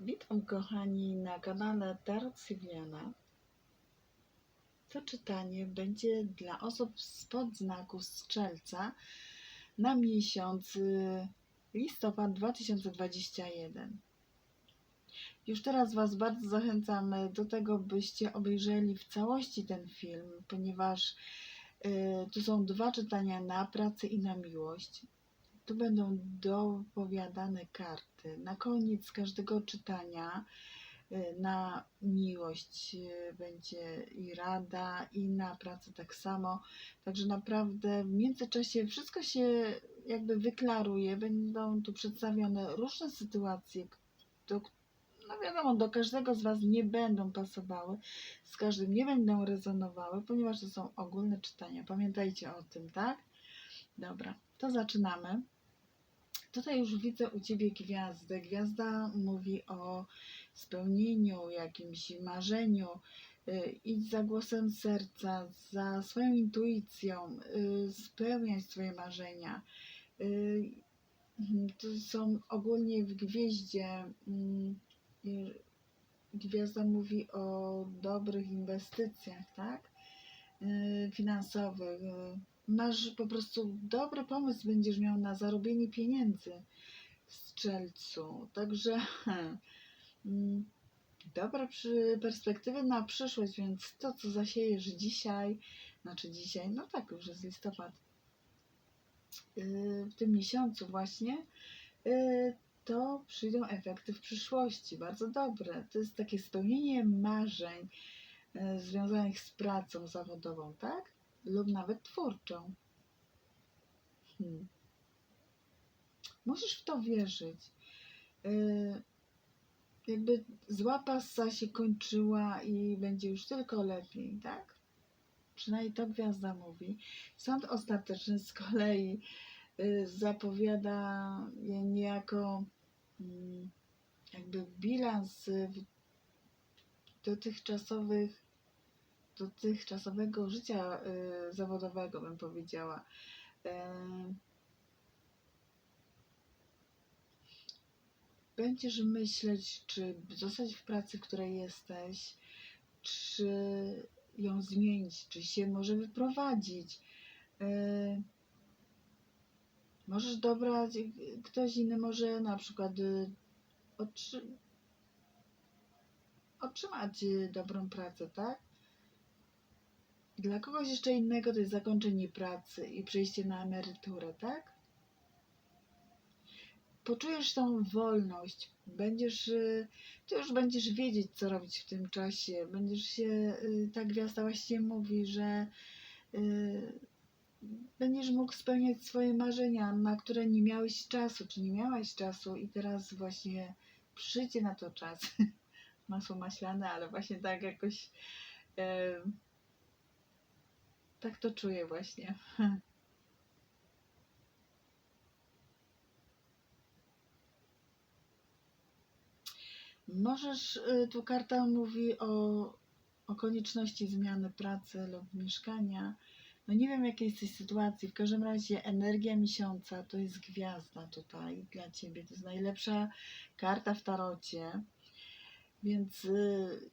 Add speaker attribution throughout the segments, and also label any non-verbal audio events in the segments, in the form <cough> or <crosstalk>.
Speaker 1: Witam kochani na kanale Tarot Sylwiana. To czytanie będzie dla osób spod znaku Strzelca na miesiąc y, listopad 2021. Już teraz Was bardzo zachęcam do tego, byście obejrzeli w całości ten film, ponieważ y, tu są dwa czytania na pracę i na miłość. Tu będą dopowiadane karty. Na koniec każdego czytania y, na miłość y, będzie i rada, i na pracę tak samo. Także naprawdę w międzyczasie wszystko się jakby wyklaruje. Będą tu przedstawione różne sytuacje, do, no wiadomo, do każdego z Was nie będą pasowały, z każdym nie będą rezonowały, ponieważ to są ogólne czytania. Pamiętajcie o tym, tak? Dobra, to zaczynamy. Tutaj już widzę u Ciebie gwiazdę. Gwiazda mówi o spełnieniu, jakimś marzeniu. Y, Idź za głosem serca, za swoją intuicją, y, spełniać swoje marzenia. Y, To są ogólnie w gwieździe. mm, Gwiazda mówi o dobrych inwestycjach, tak? Finansowych. Y, masz po prostu dobry pomysł będziesz miał na zarobienie pieniędzy w strzelcu. Także <laughs> mm, przy, perspektywy na przyszłość, więc to, co zasiejesz dzisiaj, znaczy dzisiaj, no tak, już jest listopad, yy, w tym miesiącu właśnie, yy, to przyjdą efekty w przyszłości, bardzo dobre. To jest takie spełnienie marzeń yy, związanych z pracą zawodową, tak? Lub nawet twórczą. Hmm. Musisz w to wierzyć. Yy, jakby zła pasa się kończyła i będzie już tylko lepiej, tak? Przynajmniej to gwiazda mówi. Sąd ostateczny z kolei yy, zapowiada niejako mm, jakby bilans y, dotychczasowych dotychczasowego życia y, zawodowego, bym powiedziała. Em, Będziesz myśleć, czy zostać w pracy, w której jesteś, czy ją zmienić, czy się może wyprowadzić. Y, Możesz dobrać, ktoś inny może na przykład y, otrzy, otrzymać y, dobrą pracę, tak? Dla kogoś jeszcze innego to jest zakończenie pracy i przejście na emeryturę, tak? Poczujesz tą wolność, będziesz, y, ty już będziesz wiedzieć, co robić w tym czasie. Będziesz się, y, ta gwiazda właśnie mówi, że y, będziesz mógł spełniać swoje marzenia, na które nie miałeś czasu, czy nie miałaś czasu i teraz właśnie przyjdzie na to czas. <laughs> Masło maślane, ale właśnie tak jakoś e, tak to czuję właśnie. Możesz, y, tu karta mówi o, o konieczności zmiany pracy lub mieszkania. No nie wiem, jakiej jesteś sytuacji. W każdym razie energia miesiąca to jest gwiazda tutaj dla ciebie. To jest najlepsza karta w tarocie. Więc y,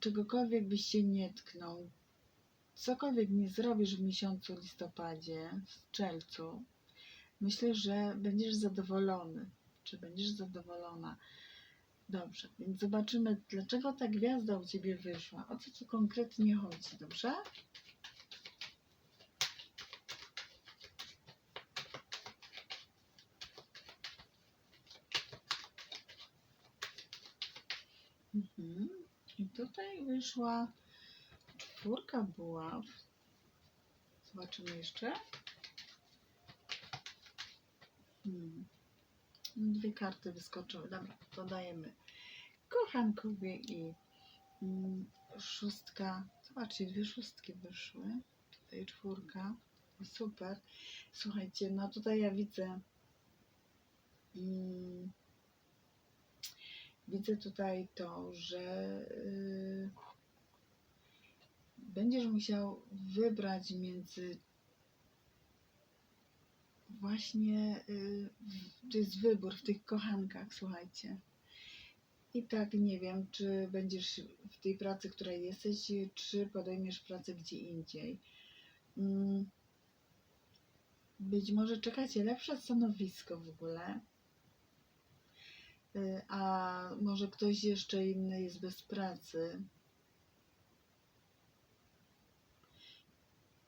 Speaker 1: czegokolwiek byś się nie tknął, cokolwiek nie zrobisz w miesiącu listopadzie, w czerwcu, myślę, że będziesz zadowolony. Czy będziesz zadowolona? Dobrze, więc zobaczymy, dlaczego ta gwiazda u Ciebie wyszła. O co Ci konkretnie chodzi, dobrze? Mhm. I tutaj wyszła czwórka buław. Zobaczymy jeszcze. Hmm. Dwie karty wyskoczyły. Dobra, to dajemy kochankowie i mm, szóstka. Zobaczcie, dwie szóstki wyszły. Tutaj czwórka. Super. Słuchajcie, no tutaj ja widzę. Mm, widzę tutaj to, że y, będziesz musiał wybrać między właśnie y, to jest wybór w tych kochankach, słuchajcie. I tak nie wiem, czy będziesz w tej pracy, w której jesteś, czy podejmiesz pracę gdzie indziej. Mm. Być może czeka cię lepsze stanowisko w ogóle. Y, A może ktoś jeszcze inny jest bez pracy.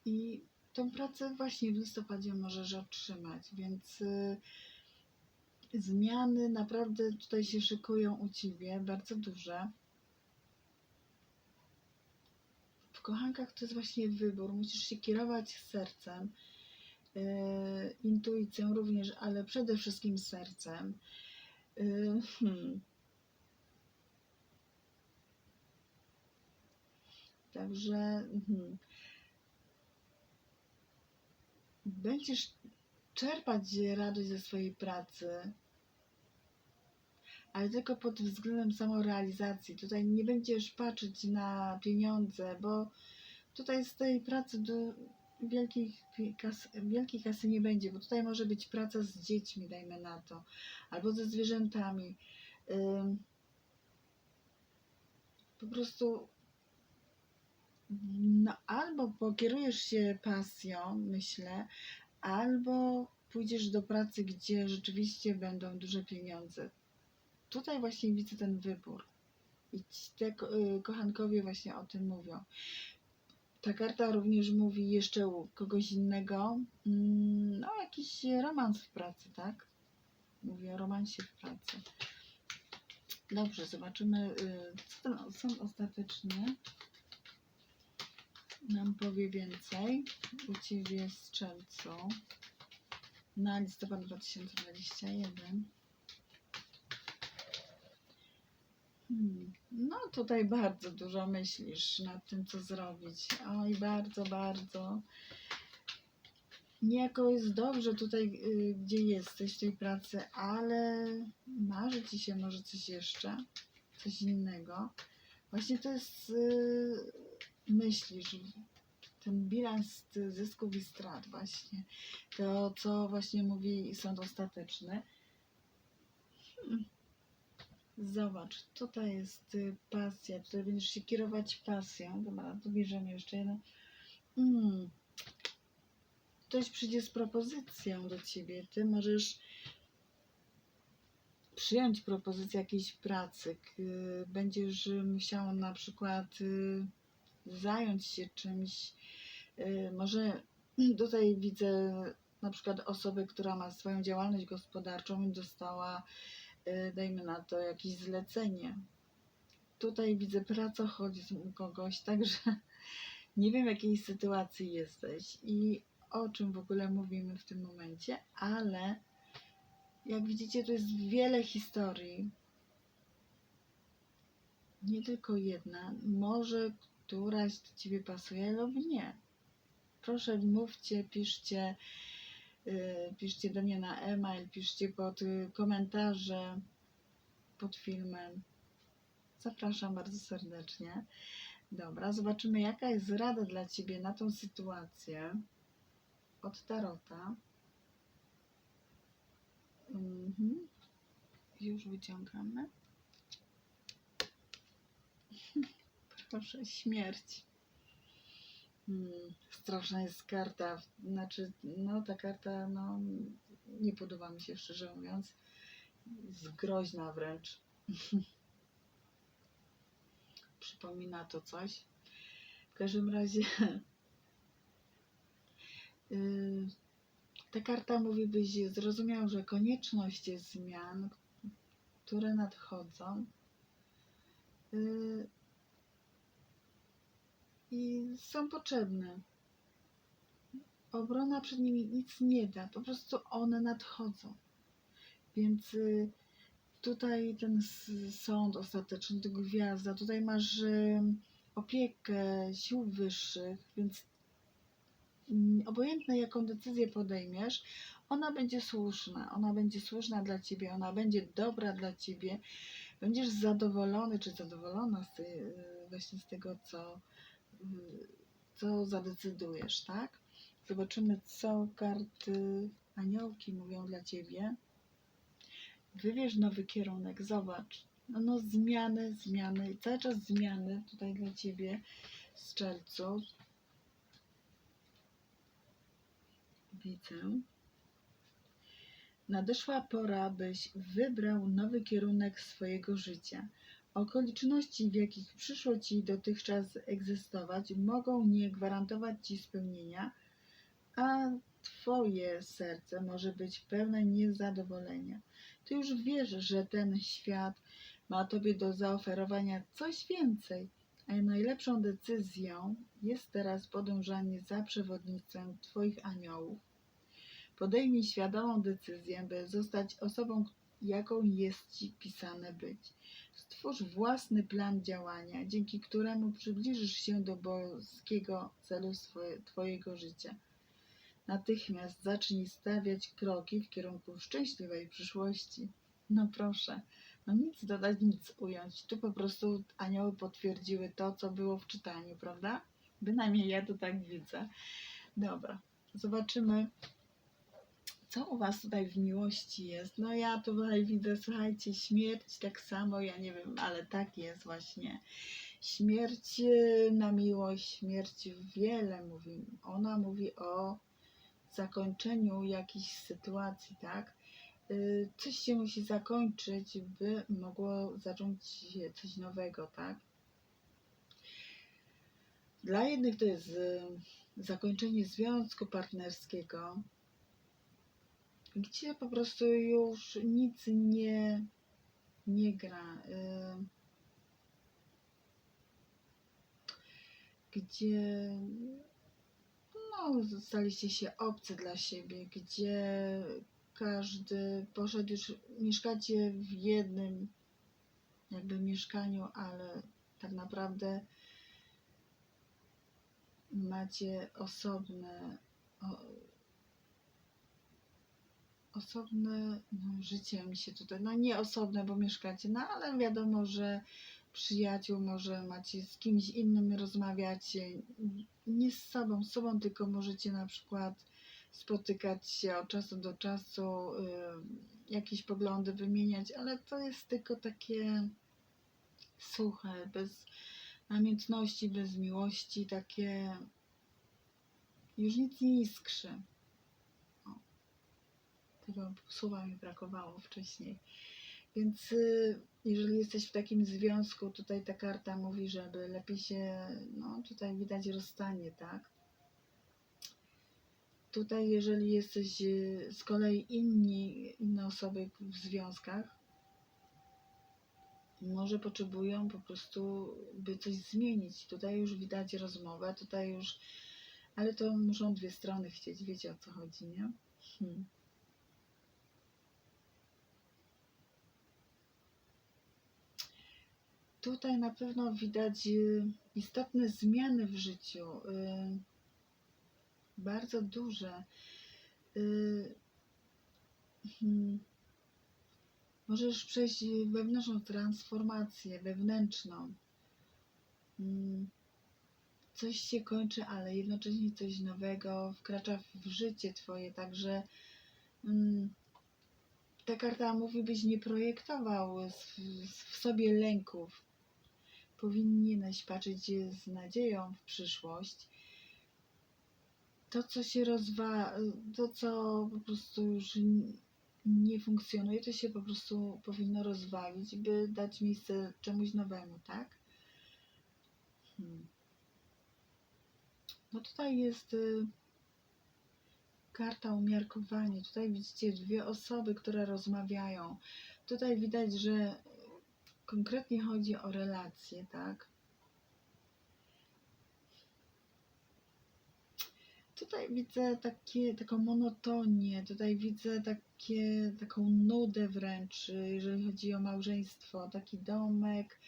Speaker 1: I tą pracę właśnie w listopadzie możesz otrzymać, więc y, zmiany naprawdę tutaj się szykują u ciebie, bardzo duże. W kochankach to jest właśnie wybór. Musisz się kierować sercem, yy, intuicją również, ale przede wszystkim sercem. Yy, hmm. Także hmm. Będziesz czerpać radość ze swojej pracy, ale tylko pod względem samorealizacji. Tutaj nie będziesz patrzeć na pieniądze, bo tutaj z tej pracy do wielkich wielkiej kasy nie będzie, bo tutaj może być praca z dziećmi, dajmy na to, albo ze zwierzętami. Po prostu no, albo pokierujesz się pasją, myślę, albo pójdziesz do pracy, gdzie rzeczywiście będą duże pieniądze. Tutaj właśnie widzę ten wybór. I te ko- y, kochankowie właśnie o tym mówią. Ta karta również mówi jeszcze u kogoś innego, mm, no jakiś romans w pracy, tak? Mówię o romansie w pracy. Dobrze, zobaczymy, y, co ten sąd ostateczny nam powie więcej u Ciebie strzelcu na listopad 2021. Hmm. No tutaj bardzo dużo myślisz nad tym, co zrobić. Oj, bardzo, bardzo. Niejako jest dobrze tutaj, y, gdzie jesteś w tej pracy, ale marzy ci się może coś jeszcze, coś innego. Właśnie to jest, y, myślisz, ten bilans zysków i strat właśnie. To, co właśnie mówi sąd ostateczny. Hmm. Zobacz, tutaj jest y, pasja, tutaj będziesz się kierować pasją. Dobra, tu bierzemy jeszcze jeden. Mm. Ktoś przyjdzie z propozycją do ciebie. Ty możesz przyjąć propozycję jakiejś pracy. K- Będziesz musiał na przykład y, zająć się czymś. Y, Może <clears throat> tutaj widzę na przykład osobę, która ma swoją działalność gospodarczą i dostała y, dajmy na to jakieś zlecenie. Tutaj widzę pracoholizm u kogoś, także <laughs> nie wiem w jakiej sytuacji jesteś i o czym w ogóle mówimy w tym momencie, ale jak widzicie, tu jest wiele historii. Nie tylko jedna. Może któraś do ciebie pasuje lub nie. Proszę mówcie, piszcie, yy, piszcie do mnie na e-mail, piszcie pod y, komentarze pod filmem. Zapraszam bardzo serdecznie. Dobra, zobaczymy jaka jest rada dla Ciebie na tą sytuację od Tarota. Mhm. Już wyciągamy. Proszę, śmierć. Hmm, straszna jest karta. Znaczy, no ta karta, no nie podoba mi się szczerze mówiąc. Jest groźna wręcz. <laughs> Przypomina to coś. W każdym razie yy, <laughs> ta karta mówi, byś zrozumiał, że konieczność zmian, które nadchodzą yy, i są potrzebne. Obrona przed nimi nic nie da, po prostu one nadchodzą. Więc y, tutaj ten sąd ostateczny, to gwiazda, tutaj masz y, opiekę sił wyższych, więc obojętne jaką decyzję podejmiesz, ona będzie słuszna, ona będzie słuszna dla ciebie, ona będzie dobra dla ciebie, będziesz zadowolony czy zadowolona z tej, właśnie z tego, co, co zadecydujesz, tak? Zobaczymy, co karty aniołki mówią dla ciebie. Wybierz nowy kierunek, zobacz. no, no zmiany, zmiany, cały czas zmiany tutaj dla Ciebie, strzelcu. Widzę. Nadeszła pora, byś wybrał nowy kierunek swojego życia. Okoliczności, w jakich przyszło ci dotychczas egzystować, mogą nie gwarantować ci spełnienia, a twoje serce może być pełne niezadowolenia. Ty już wiesz, że ten świat ma tobie do zaoferowania coś więcej, a najlepszą decyzją jest teraz podążanie za przewodnictwem twoich aniołów. Podejmij świadomą decyzję, by zostać osobą, jaką jest ci pisane być. Stwórz własny plan działania, dzięki któremu przybliżysz się do boskiego celu swoje, Twojego życia. Natychmiast zacznij stawiać kroki w kierunku szczęśliwej przyszłości. No proszę, no nic dodać, nic ująć. Tu po prostu anioły potwierdziły to, co było w czytaniu, prawda? Bynajmniej ja to tak widzę. Dobra, zobaczymy co u Was tutaj w miłości jest? No ja tutaj widzę, słuchajcie, śmierć tak samo, ja nie wiem, ale tak jest właśnie. Śmierć y, na miłość, śmierć wiele mówi. Ona mówi o zakończeniu jakiejś sytuacji, tak? Y, Coś się musi zakończyć, by mogło zacząć się coś nowego, tak? Dla jednych to jest y, zakończenie związku partnerskiego, gdzie po prostu już nic nie, nie gra. y, Gdzie no, staliście się obcy dla siebie, gdzie każdy poszedł już, mieszkacie w jednym jakby mieszkaniu, ale tak naprawdę macie osobne osobne no, życie mi się tutaj, no nie osobne, bo mieszkacie, no ale wiadomo, że przyjaciół może macie z kimś innym rozmawiacie, nie z sobą, z sobą, tylko możecie na przykład spotykać się od czasu do czasu, y, jakieś poglądy wymieniać, ale to jest tylko takie suche, bez namiętności, bez miłości, takie już nic nie iskrzy. Tego słowa mi brakowało wcześniej. Więc y, jeżeli jesteś w takim związku, tutaj ta karta mówi, żeby lepiej się, no tutaj widać rozstanie, tak? Tutaj jeżeli jesteś y, z kolei inni, inne osoby w związkach, może potrzebują po prostu, by coś zmienić. Tutaj już widać rozmowę, tutaj już, ale to muszą dwie strony chcieć, wiecie o co chodzi, nie? Hmm. Tutaj na pewno widać y, istotne zmiany w życiu, y, bardzo duże. Y, hmm. Możesz przejść wewnętrzną transformację, wewnętrzną. Mm. Coś się kończy, ale jednocześnie coś nowego wkracza w życie Twoje, także mm, ta karta mówi, byś nie projektował w sobie lęków. Powinieneś patrzeć z nadzieją w przyszłość. To, co się rozwa, to, co po prostu już nie funkcjonuje, to się po prostu powinno rozwalić, by dać miejsce czemuś nowemu, tak? Hmm. No tutaj jest y, karta umiarkowanie. Tutaj widzicie dwie osoby, które rozmawiają. Tutaj widać, że konkretnie chodzi o relacje, tak? Tutaj widzę takie, taką monotonię, tutaj widzę takie, taką nudę wręcz, jeżeli chodzi o małżeństwo, taki domek,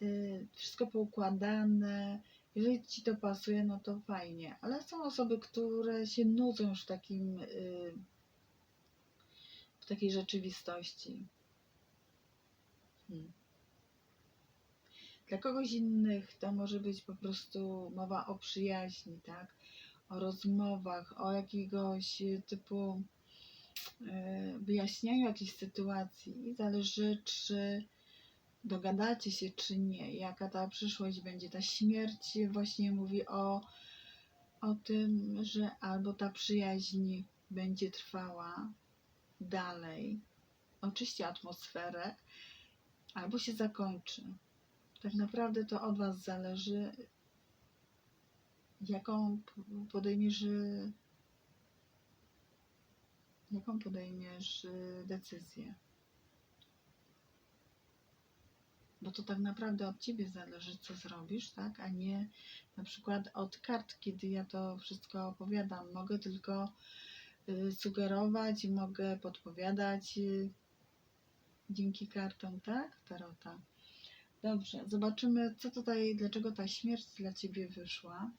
Speaker 1: yy, wszystko poukładane. Jeżeli ci to pasuje, no to fajnie, ale są osoby, które się nudzą już w takim, yy, w takiej rzeczywistości. Hmm. Dla kogoś innych to może być po prostu mowa o przyjaźni, tak? O rozmowach, o jakiegoś typu e, wyjaśnianiu jakiejś sytuacji. I zależy, czy dogadacie się czy nie, jaka ta przyszłość będzie. Ta śmierć właśnie mówi o, o tym, że albo ta przyjaźń będzie trwała dalej, oczyści atmosferę, albo się zakończy. Tak naprawdę to od Was zależy, jaką podejmiesz, jaką podejmiesz y, decyzję. Bo to tak naprawdę od Ciebie zależy, co zrobisz, tak? A nie na przykład od kart, kiedy ja to wszystko opowiadam. Mogę tylko y, sugerować, mogę podpowiadać y, dzięki kartom, tak? Tarota. Dobrze, zobaczymy, co tutaj, dlaczego ta śmierć dla Ciebie wyszła.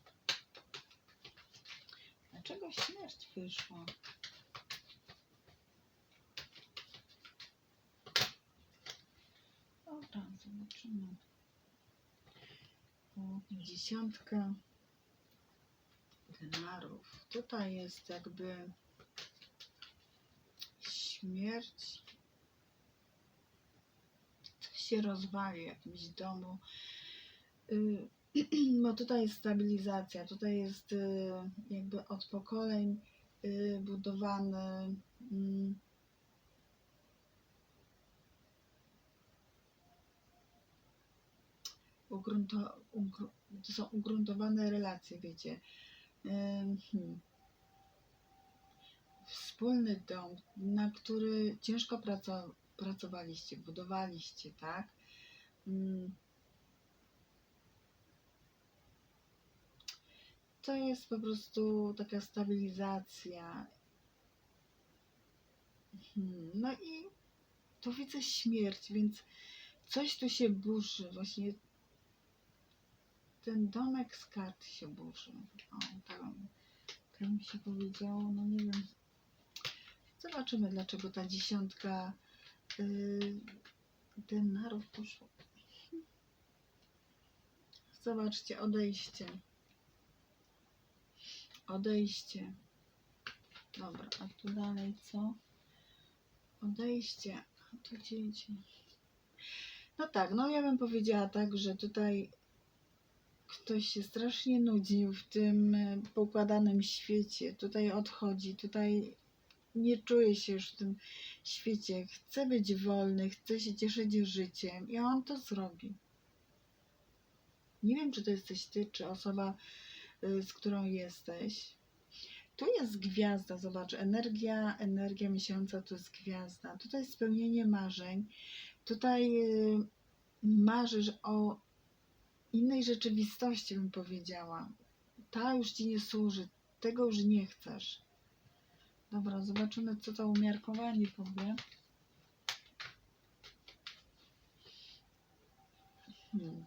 Speaker 1: Dlaczego śmierć wyszła? Dobra, zobaczymy. O, dziesiątka denarów. Tutaj jest jakby śmierć. Się rozwali w jakimś domu. Y, <clears throat> Bo tutaj jest stabilizacja, tutaj jest y, jakby od pokoleń y, budowany mm, to są ugruntowane relacje, wiecie. Hmm. Wspólny dom, na który ciężko praco, pracowaliście, budowaliście, tak? Ym. To jest po prostu taka stabilizacja. Hmm. No i tu widzę śmierć, więc coś tu się burzy. Właśnie ten domek z kart się burzy. O, tak, tak mi się powiedziało, no nie wiem. Zobaczymy, dlaczego ta dziesiątka yy, denarów poszła. Zobaczcie, odejście. Odejście. Dobra, a tu dalej co? Odejście. A tu dzieci. No tak, no ja bym powiedziała tak, że tutaj ktoś się strasznie nudził w tym e, poukładanym świecie. Tutaj odchodzi, tutaj nie czuje się już w tym świecie. Chce być wolny, chce się cieszyć życiem i on to zrobi. Nie wiem, czy to jesteś ty, czy osoba, y, z którą jesteś. Tu jest gwiazda, zobacz, energia, energia miesiąca to jest gwiazda. Tutaj spełnienie marzeń. Tutaj y, marzysz o innej rzeczywistości, bym powiedziała. Ta już ci nie służy, tego już nie chcesz. Dobra, zobaczymy, co to umiarkowanie powie. Hmm.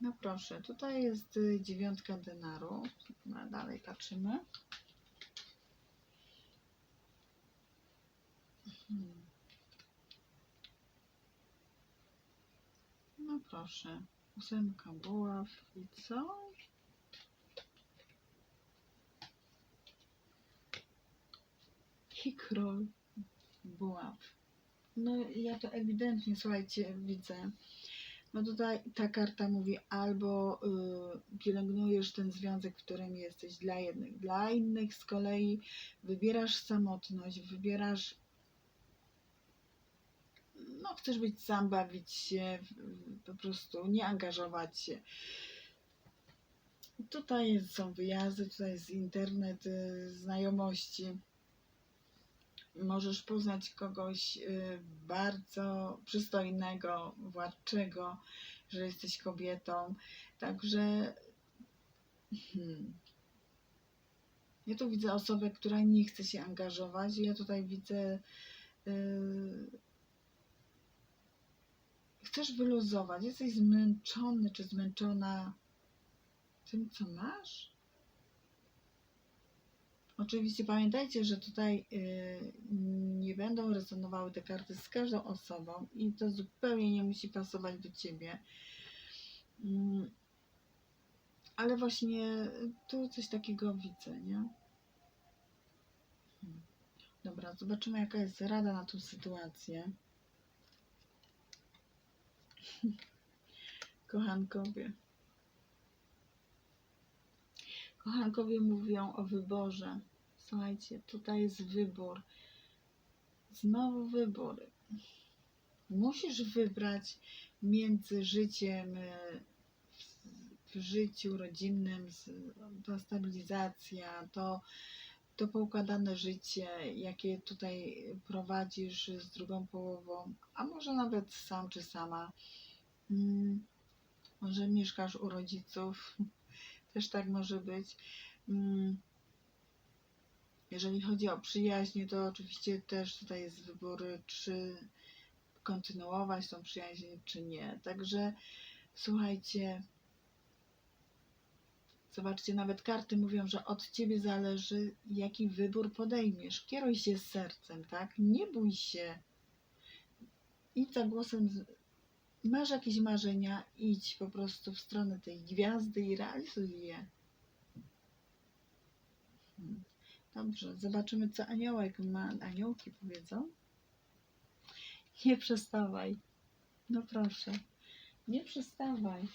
Speaker 1: No proszę, tutaj jest y, dziewiątka denaru. No, dalej patrzymy. Hmm. No proszę, ósemka buław i co? I król buław. No ja to ewidentnie, słuchajcie, widzę. No tutaj ta karta mówi albo y, pielęgnujesz ten związek, w którym jesteś dla jednych, dla innych z kolei wybierasz samotność, wybierasz no chcesz być sam, bawić się, po prostu nie angażować się. Tutaj są wyjazdy, tutaj jest internet, y, znajomości. Możesz poznać kogoś y, bardzo przystojnego, władczego, że jesteś kobietą. Także hmm, ja tu widzę osobę, która nie chce się angażować. Ja tutaj widzę y, chcesz wyluzować, jesteś zmęczony czy zmęczona tym, co masz? Oczywiście pamiętajcie, że tutaj y, nie będą rezonowały te karty z każdą osobą i to zupełnie nie musi pasować do ciebie. Mm, ale właśnie tu coś takiego widzę, nie? Hmm. Dobra, zobaczymy jaka jest rada na tą sytuację. <laughs> Kochankowie. Kochankowie mówią o wyborze. Słuchajcie, tutaj jest wybór. Znowu wybór. Musisz wybrać między życiem e, w, życiu rodzinnym, to stabilizacja, to, to poukładane życie, jakie tutaj prowadzisz z drugą połową, a może nawet sam czy sama. Mm, Może mieszkasz u rodziców, <laughs> też tak może być. Mm, Jeżeli chodzi o przyjaźnie, to oczywiście też tutaj jest wybór, czy kontynuować tą przyjaźń, czy nie. Także słuchajcie, zobaczcie, nawet karty mówią, że od ciebie zależy, jaki wybór podejmiesz. Kieruj się sercem, tak? Nie bój się. Idź za głosem. Masz jakieś marzenia, idź po prostu w stronę tej gwiazdy i realizuj je. Hmm. Dobrze, zobaczymy, co aniołek ma, aniołki powiedzą. Nie przestawaj. No proszę. Nie przestawaj.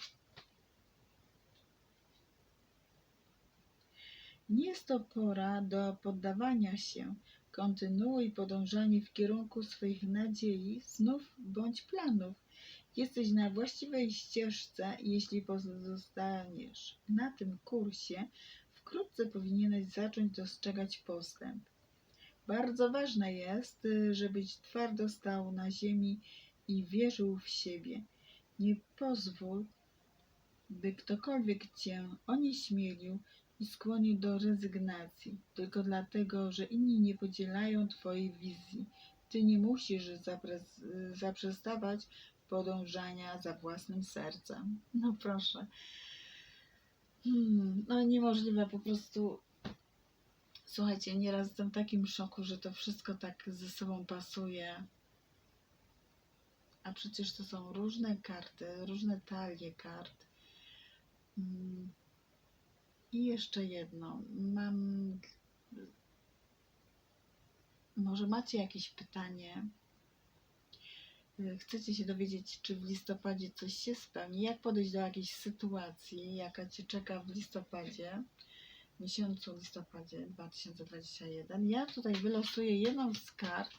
Speaker 1: Nie jest to pora do poddawania się. Kontynuuj podążanie w kierunku swoich nadziei, snów bądź planów. Jesteś na właściwej ścieżce, jeśli pozostaniesz na tym kursie, wkrótce powinieneś zacząć dostrzegać postęp. Bardzo ważne jest, żebyś twardo stał na ziemi i wierzył w siebie. Nie pozwól, by ktokolwiek cię onieśmielił i skłonił do rezygnacji, tylko dlatego, że inni nie podzielają twojej wizji. Ty nie musisz zaprzestawać podążania za własnym sercem. No proszę. Hmm, no niemożliwe po prostu Słuchajcie, nieraz jestem w takim szoku, że to wszystko tak ze sobą pasuje. A przecież to są różne karty, różne talie kart. Mm. I jeszcze jedno. Mam. Może macie jakieś pytanie? Y, Chcecie się dowiedzieć, czy w listopadzie coś się spełni? Jak podejść do jakiejś sytuacji, jaka Cię czeka w listopadzie? miesiącu listopadzie 2021. Ja tutaj wylosuję jedną z kart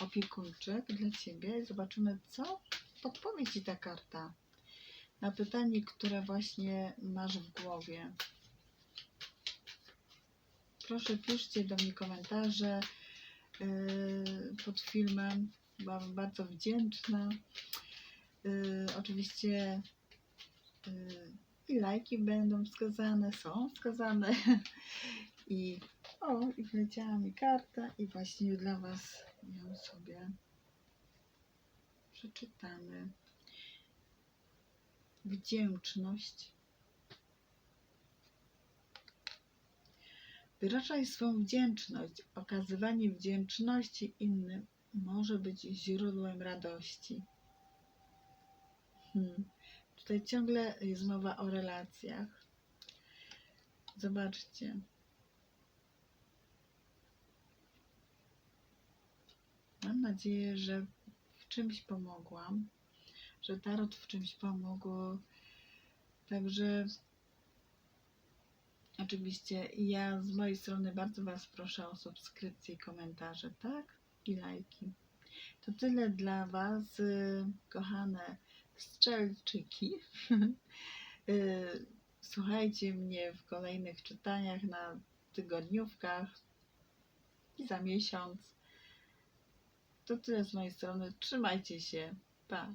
Speaker 1: opiekuńczych dla Ciebie i zobaczymy, co podpowie Ci ta karta na pytanie, które właśnie masz w głowie. Proszę piszcie do mnie komentarze yy, pod filmem. Byłam bardzo wdzięczna. Yy, oczywiście yy, lajki będą wskazane, są wskazane. I o, i wleciała mi karta i właśnie dla Was ją sobie przeczytamy. Wdzięczność. Wyrażaj swą wdzięczność. Okazywanie wdzięczności innym może być źródłem radości. Hmm. Tutaj ciągle jest mowa o relacjach. Zobaczcie. Mam nadzieję, że w czymś pomogłam, że tarot w czymś pomógł. Także oczywiście ja z mojej strony bardzo Was proszę o subskrypcję i komentarze, tak? I lajki. To tyle dla Was, y, kochane strzelczyki. <laughs> Y, Słuchajcie mnie w kolejnych czytaniach na tygodniówkach i za miesiąc. To tyle z mojej strony. Trzymajcie się. Pa.